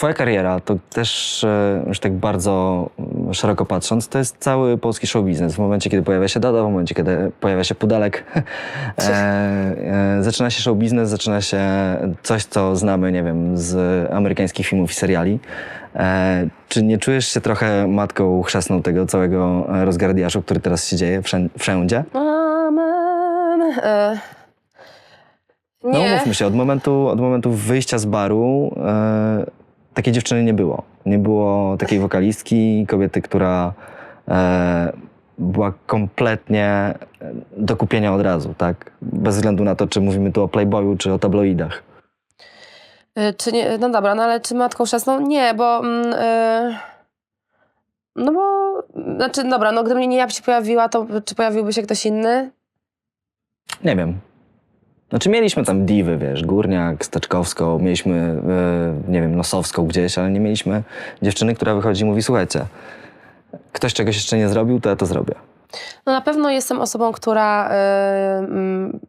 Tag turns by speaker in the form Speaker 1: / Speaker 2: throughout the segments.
Speaker 1: twoja kariera to też e, już tak bardzo mm, szeroko patrząc, to jest cały polski show biznes. W momencie, kiedy pojawia się Dada, w momencie, kiedy pojawia się Pudelek, e, e, zaczyna się show biznes, zaczyna się coś, co znamy, nie wiem, z amerykańskich filmów i seriali. E, czy nie czujesz się trochę matką chrzestną tego całego rozgardiaszu, który teraz się dzieje wszędzie? wszędzie?
Speaker 2: Amen. E,
Speaker 1: No
Speaker 2: nie.
Speaker 1: umówmy się, od momentu, od momentu wyjścia z baru e, takiej dziewczyny nie było. Nie było takiej wokalistki, kobiety, która e, była kompletnie do kupienia od razu, tak? Bez względu na to, czy mówimy tu o Playboyu, czy o tabloidach.
Speaker 2: E, Czy nie, no dobra, no ale czy matką chrzestną? Nie, bo... E, no bo... Znaczy, dobra, no gdyby nie ja się pojawiła, to czy pojawiłby się ktoś inny?
Speaker 1: Nie wiem. Znaczy mieliśmy tam diwy, wiesz, Górniak, Staczkowską, mieliśmy, e, nie wiem, Nosowską gdzieś, ale nie mieliśmy dziewczyny, która wychodzi i mówi, słuchajcie, ktoś czegoś jeszcze nie zrobił, to ja to zrobię.
Speaker 2: No na pewno jestem osobą, która y,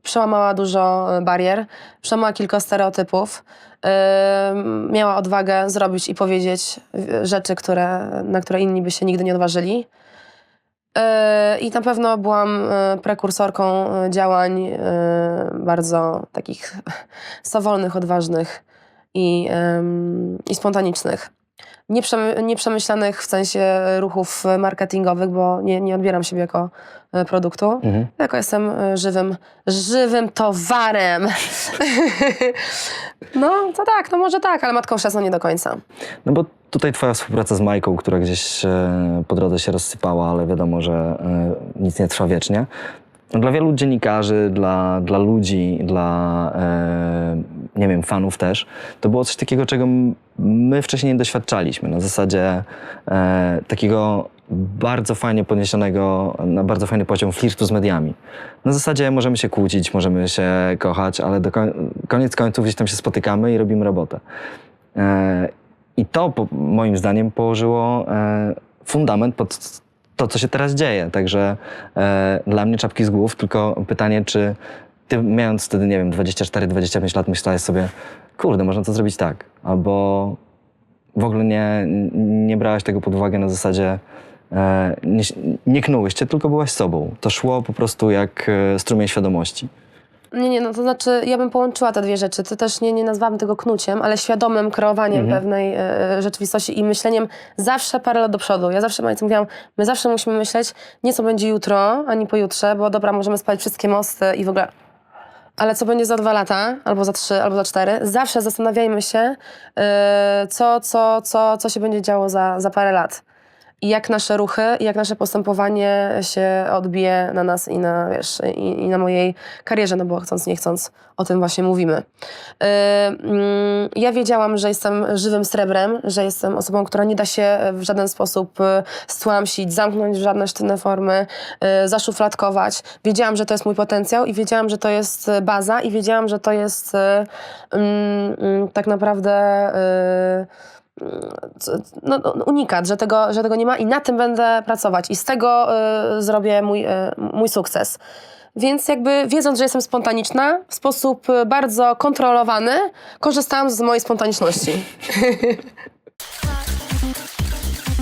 Speaker 2: przełamała dużo y, barier, przełamała kilka stereotypów, miała odwagę zrobić i powiedzieć rzeczy, które, na które inni by się nigdy nie odważyli. Y, I na pewno byłam y, prekursorką y, działań bardzo takich swawolnych, odważnych i, i spontanicznych. Nieprzemy- nieprzemyślanych w sensie ruchów marketingowych, bo nie, nie odbieram siebie jako e, produktu,
Speaker 1: Mhm.
Speaker 2: tylko jestem e, żywym, żywym towarem. no, to tak, no może tak, ale matką chrzestną nie do końca.
Speaker 1: No bo tutaj twoja współpraca z Majką, która gdzieś e, po drodze się rozsypała, ale wiadomo, że e, nic nie trwa wiecznie. Dla wielu dziennikarzy, dla, dla ludzi, dla e, nie wiem, fanów też, to było coś takiego, czego my wcześniej nie doświadczaliśmy. Na zasadzie takiego bardzo fajnie podniesionego, na bardzo fajny poziom flirtu z mediami. Na zasadzie możemy się kłócić, możemy się kochać, ale do koniec końców gdzieś tam się spotykamy i robimy robotę. I to moim zdaniem położyło e, fundament pod to, co się teraz dzieje. Także e, dla mnie czapki z głów, tylko pytanie, czy ty mając wtedy, nie wiem, 24-25 lat myślałeś sobie, kurde, można to zrobić tak. Albo w ogóle nie, nie brałaś tego pod uwagę na zasadzie e, nie, nie knułyście, tylko byłaś sobą. To szło po prostu jak strumień świadomości.
Speaker 2: Nie, nie, no to znaczy ja bym połączyła te dwie rzeczy. To też nie, nie nazwałabym tego knuciem, ale świadomym kreowaniem pewnej e, rzeczywistości i myśleniem zawsze parę lat do przodu. Ja zawsze Majce mówiłam, my zawsze musimy myśleć nie co będzie jutro, ani pojutrze, bo dobra, możemy spalić wszystkie mosty i w ogóle... Ale co będzie za dwa lata, albo za trzy, albo za cztery, zawsze zastanawiajmy się, e, co, co, co, co się będzie działo za, za parę lat. I jak nasze ruchy, jak nasze postępowanie się odbije na nas i na, wiesz, i, i na mojej karierze, no bo chcąc, nie chcąc, o tym właśnie mówimy. Yy, mm, ja wiedziałam, że jestem żywym srebrem, że jestem osobą, która nie da się w żaden sposób y, stłamsić, zamknąć w żadne sztywne formy, y, zaszufladkować. Wiedziałam, że to jest mój potencjał i wiedziałam, że to jest y, baza i wiedziałam, że to jest y, mm, mm, tak naprawdę... no, no, unikat, że tego, że tego nie ma i na tym będę pracować i z tego y, zrobię mój, y, mój sukces. Więc jakby wiedząc, że jestem spontaniczna, w sposób bardzo kontrolowany korzystałam z mojej spontaniczności.